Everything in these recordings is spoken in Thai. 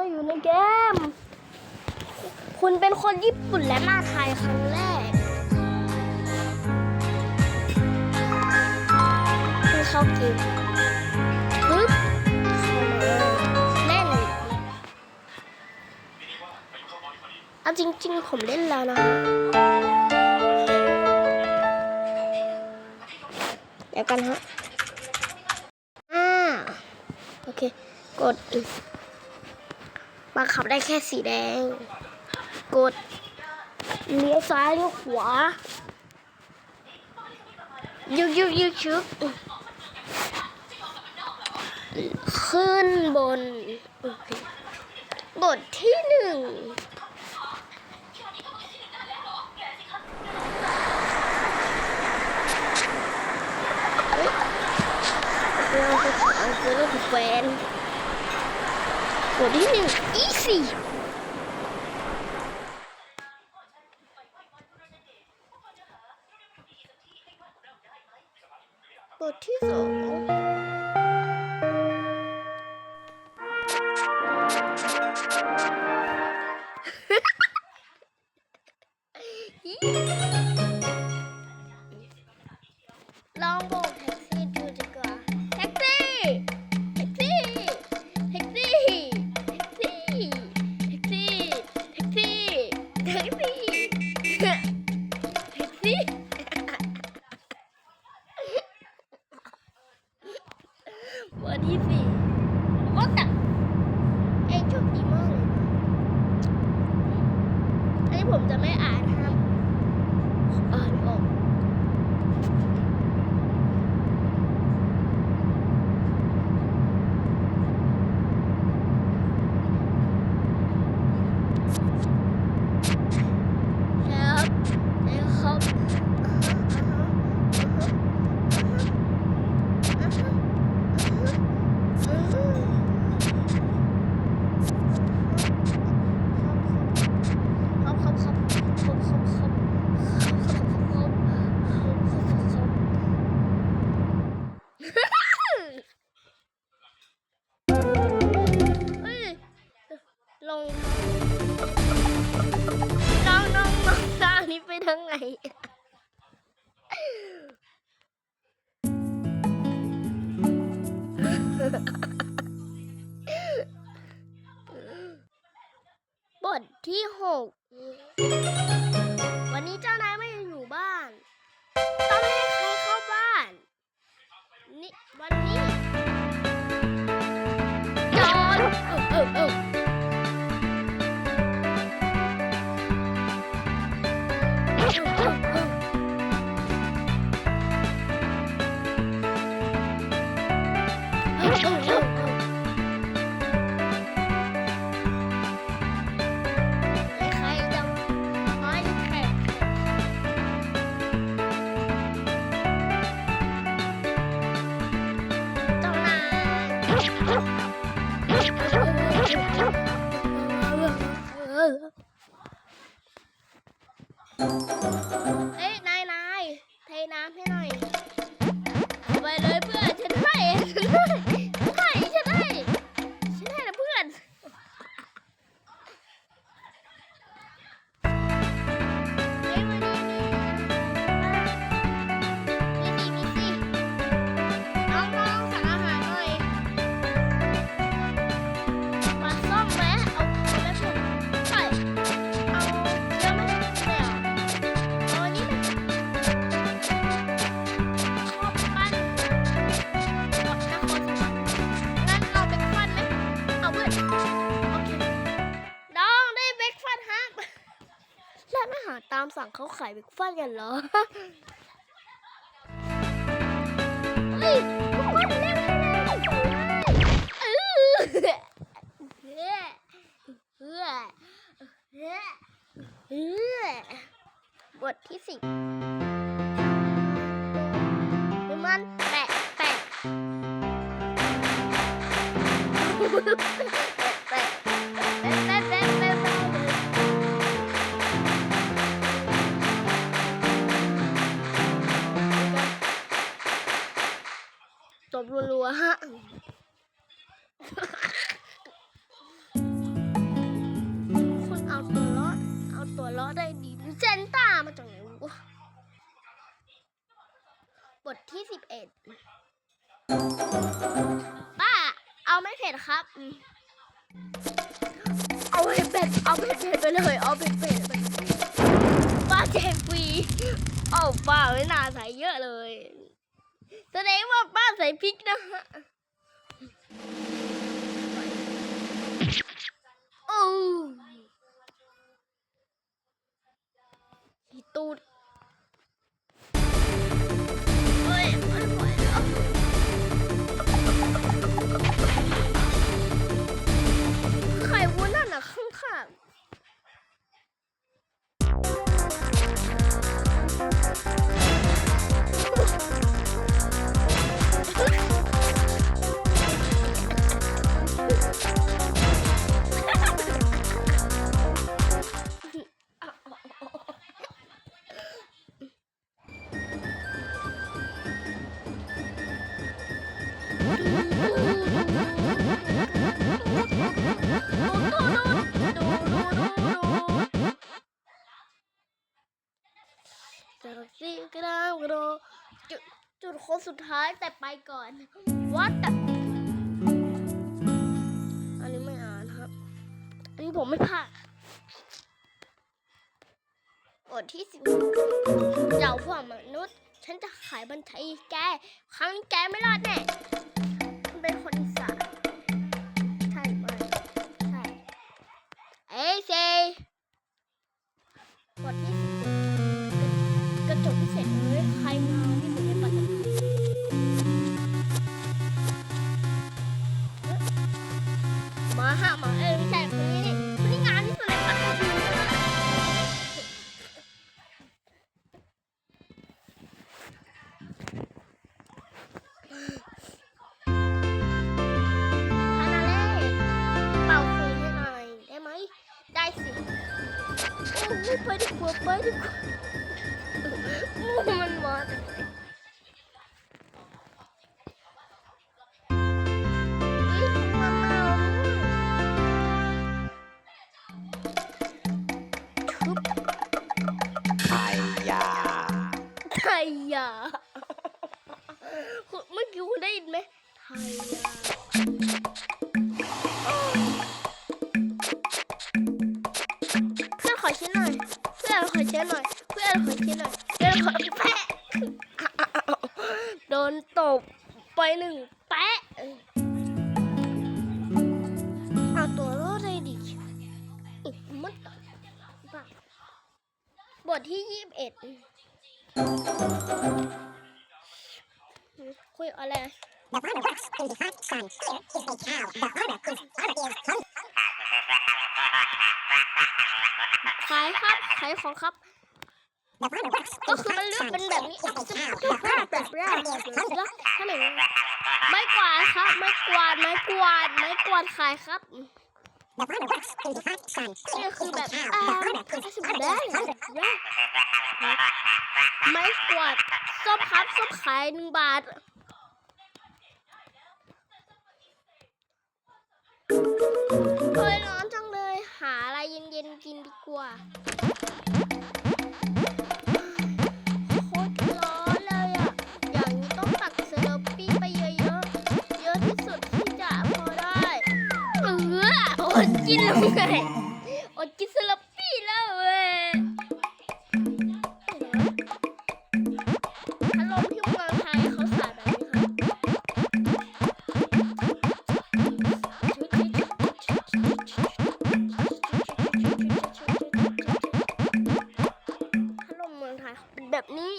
มาอยู่ในเกม คุณเป็นคนญี่ปุ่นและมาไทยครั้งแรก คือเข้าเกมปึ๊บเข้ามาเล่นเอาจริง ๆ ผมเล่นแล้วนะเดี๋ยวกันฮะ อ่า โอเค กด บังคับได้แค่สีแดง กดเลี้ยวซ้ายเลี้ยวขวายุกยุกยุกชุบขึ้นบน บทที่หนึ่งเราจะขอเอาซื้อรถแฟน What is it? Easy! บทที่สองอี ผมจะไม่อ่าน บทที่หกวันนี้เจ้านายไม่อยู่บ้าน ต้องให้ใครเข้าบ้าน นี่วันนี้จอนเออเออเออ เอ้ยนายนายเทน้ำให้หน่อยไปเลยเพื่อนฉันให้ฉันให้ายบิ๊กฟันกันเหรอเออบทที่สิบ บรัวๆฮะคุณเอาตัวล้อเอาตัวล้อได้ดีเซนต้ามาจากไหนวะบทที่สิบเอ็ดป้า เอาไม่เผ็ดครับ เอาเผ็เผ็ดเอาเผ็ดเผ็ดไปเลย เอาเผ็ดเผ็ดไปป้าเจมฟีเอาป้าไม่น่าใส่เยอะเลย แสดงว่าป้าใส่พริกนะฮะโอ้ตูด สี่กระดามกระโดจุดจุดโค้งสุดท้ายแต่ไปก่อนวัดอันนี้ไม่อ่านครับ อันนี้ผมไม่พลาดบทที่สิบเจ้าพวกมนุษย์ ฉันจะขายบัญชีแก ครั้งนี้แกไม่รอดแน่คุณเป็นคนอีสานใช่ไหมใช่ เอ้ยเซ ไปดีกว่ามันมาไหนเฮ้ยาแล้วทุบไอ้ยาไทยยาคุณเมื่อกี้คุณได้ยินไหมไทยยา อนขอชิ้นหน่อยเพื่อนขอแปะโดนตบไปหนึ่งแปะเอาตัวรอดเลยดิมันตบ้าบทที่ยี่สิบเอ็ดคุยอะไรขายครับขายของครับ ก็คือมันเลือกเป็นแบบนี้แบบแบบแรกแล้วถ้าหนึ่งไม้กวาดครับ ไม้กวาดไม้กวาดไม้กวาดขายครับนี่คือแบบอ่าสิบได้ไม้กวาดส้มครับส้มขายหนึ่งบาทเฮ้ยร้อนจังเลย หาอะไรเย็นๆกินดีกว่า กินเลยอดกินเซเลปปี้แล้วเว้ยพัดลมที่เมืองไทยเขาขายแบบนี้ครับพัดลมเมืองไทยเป็นแบบนี้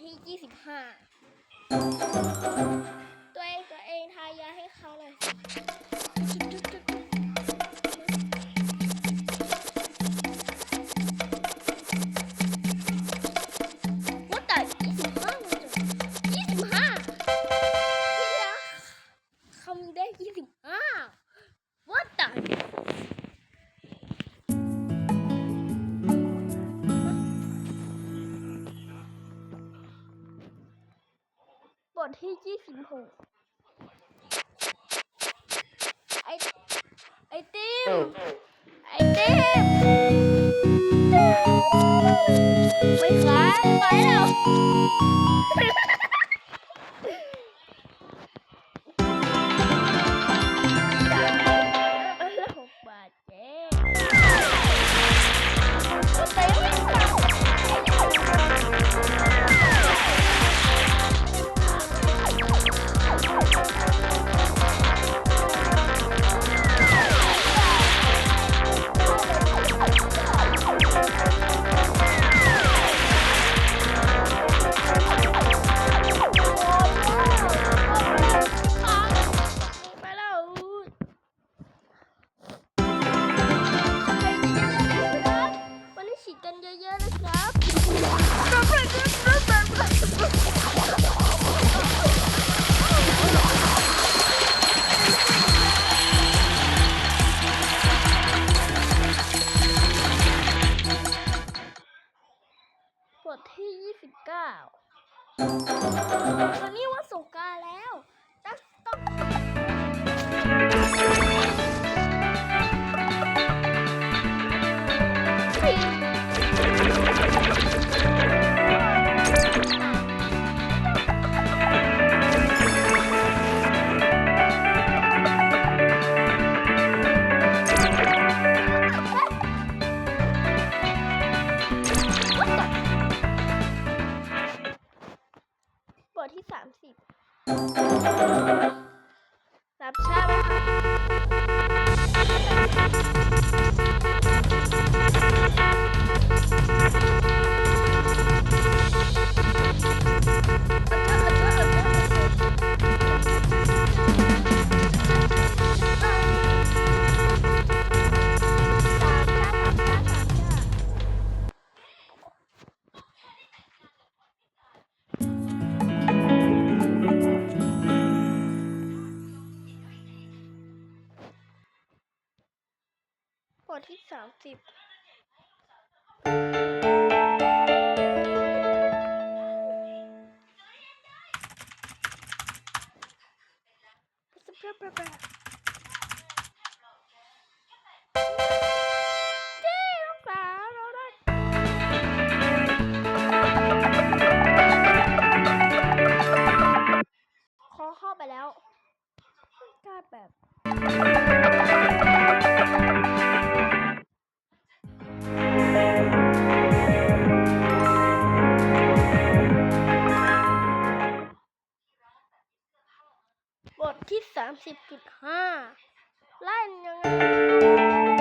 ที่ 25 ที่ยี่สิบหกไอไอติมไอติมไปขายไปแล้ว Mamiła out, tipo. บทที่ 30.5 ไล่ยังไง